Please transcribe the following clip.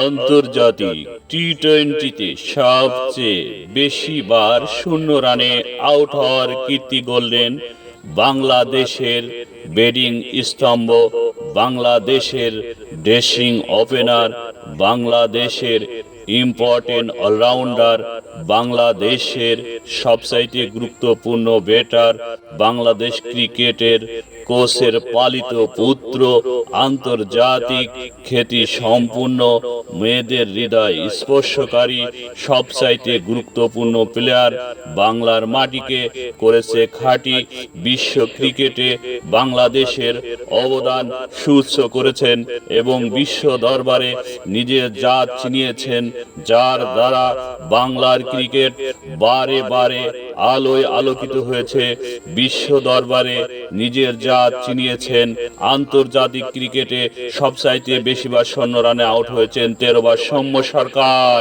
আন্তর্জাতিক টি টোয়েন্টিতে সবচেয়ে বেশি বার শূন্য রানে আউট হওয়ার কীর্তি গড়লেন বাংলাদেশের ব্যাটিং স্তম্ভ, বাংলাদেশের ড্রেসিং ওপেনার, বাংলাদেশের ইম্পর্টেন্ট অলরাউন্ডার, বাংলাদেশের সবচাইতে গুরুত্বপূর্ণ ব্যাটার, বাংলাদেশ ক্রিকেটের কোচের পালিত পুত্র আন্তর্জাতিক খ্যাতি সম্পূর্ণ মেয়েদের হৃদয় স্পর্শকারী, সবচাইতে গুরুত্বপূর্ণ প্লেয়ার বাংলার মাটিকে করেছে খাঁটি বিশ্ব ক্রিকেটে বাংলাদেশের অবদান সুস্থ করেছেন এবং বিশ্ব দরবারে নিজের জাত চিনিয়েছেন যার দ্বারা বাংলার ক্রিকেট বারে বারে আলোয় আলোকিত হয়েছে, বিশ্ব দরবারে নিজের জাত চিনিয়েছেন আন্তর্জাতিক ক্রিকেটে সবচাইতে বেশিবার শূন্য রানে আউট হয়েছেন তেরোবার সৌম্য সরকার।